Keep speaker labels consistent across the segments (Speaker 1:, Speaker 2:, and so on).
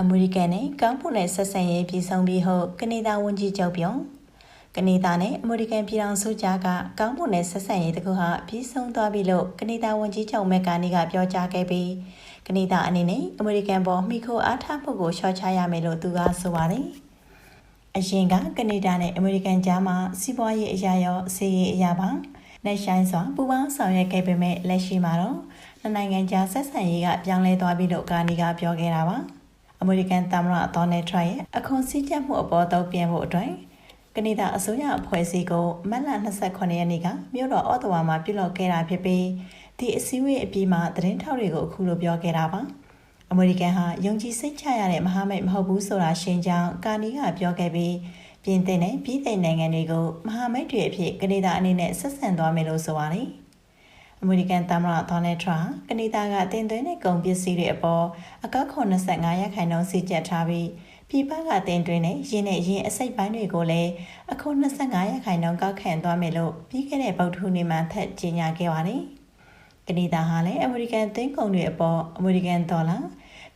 Speaker 1: အမေရိကန်နဲ့ကောင်းဖို့နဲ့ဆက်ဆံရေးပြည်ဆုံးပြီးဟုတ်ကနေဒါဝန်ကြီးချုပ်ပြောကနေဒါနဲ့အမေရိကန်ပြည်ထောင်စုကြားကကောင်းဖို့နဲ့ဆက်ဆံရေးတခုဟာပြီးဆုံးသွားပြီလို့ကနေဒါဝန်ကြီးချုပ်မက်ကာနီကပြောကြားခဲ့ပြီးကနေဒါအနေနဲ့အမေရိကန်ပေါ်မိခိုအားထားမှုကိုရှော့ချရမယ်လို့သူကဆိုပါတယ်အရင်ကကနေဒါနဲ့အမေရိကန်ကြားမှာစီးပွားရေးအရာရောစီးရေးအရာပါနဲ့ဆိုင်စွာပူးပေါင်းဆောင်ရွက်ခဲ့ပေမဲ့လက်ရှိမှာတော့နှစ်နိုင်ငံကြားဆက်ဆံရေးကပြောင်းလဲသွားပြီလို့ကာနီကပြောခဲ့တာပါအ မေရိကန်သမ္မတဒေါ်နယ်ထရန့်ရဲ့အခွန်စည်းကြပ်မှုအပေါ်တော့ပြန်ဖို့အတွက်ကနေဒါအစိုးရအဖွဲ့အစည်းကိုမတ်လ28ရက်နေ့ကမြို့တော်အော်တဝါမှာပြုလုပ်ခဲ့တာဖြစ်ပြီးဒီအစည်းအဝေးအပြီးမှာသတင်းထောက်တွေကိုအခုလိုပြောခဲ့တာပါအမေရိကန်ဟာယုံကြည်စိတ်ချရတဲ့မဟာမိတ်မဟုတ်ဘူးဆိုတာရှင်းကြောင်းကာနီကပြောခဲ့ပြီးပြင်သစ်နဲ့ပြည်သိနိုင်ငံတွေကိုမဟာမိတ်တွေအဖြစ်ကနေဒါအနေနဲ့ဆက်ဆံသွားမယ်လို့ဆိုပါတယ် အမေရိကန်သမ္မတဒေါ်နယ်ထရန့်ကနေဒါကတင်သွင်းတဲ့ကုန်ပစ္စည်းတွေအပေါ်အကောက်ခွန်25ရာခိုင်နှုန်းစီကျက်ထားပြီးပြည်ပကတင်သွင်းတဲ့ရင်းနဲ့ရင်းအစိတ်ပိုင်းတွေကိုလည်းအခု25ရာခိုင်နှုန်းကောက်ခံသွားမယ်လို့ပြီးခဲ့တဲ့ဗုဒ္ဓဟူးနေ့မှာထပ်ကြေညာခဲ့ပါတယ်။ကနေဒါဟာလည်းအမေရိကန်သင်းကုန်တွေအပေါ်အမေရိကန်ဒေါ်လာ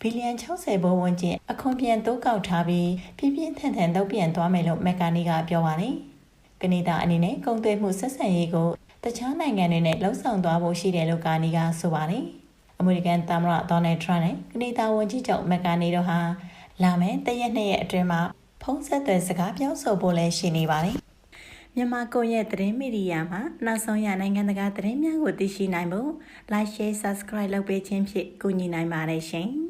Speaker 1: ဘီလီယံ60ဘိုးဝန်းကျင်အခွန်ပြန်တိုးကောက်ထားပြီးပြင်းပြင်းထန်ထန်တုံ့ပြန်သွားမယ်လို့မက်ကာနီကပြောပါတယ်။ကနေဒါအနေနဲ့ကုန်သွယ်မှုဆက်ဆံရေးကို တခြားနိုင်ငံတွေနဲ့လှုံ့ဆော်သွားဖို့ရှိတယ်လို့ကာနီကဆိုပါတယ်။အမေရိကန်သမ္မတဒေါ်နယ်ထရန့်နဲ့ကနေဒါဝန်ကြီးချုပ်မက်ကာနီတို့ဟာလာမယ့်တရက်နှစ်ရက်အတွင်းမှာဖုံးဆက်သွယ်စကားပြောဆိုဖို့လည်းရှိနေပါတယ်။မြန်မာကိုရဲ့သတင်းမီဒီယာမှာနောက်ဆုံးရနိုင်ငံတကာသတင်းများကိုသိရှိနိုင်ဖို့ Like Share Subscribe လုပ်ပေးခြင်းဖြင့်ကူညီနိုင်ပါတယ်ရှင်။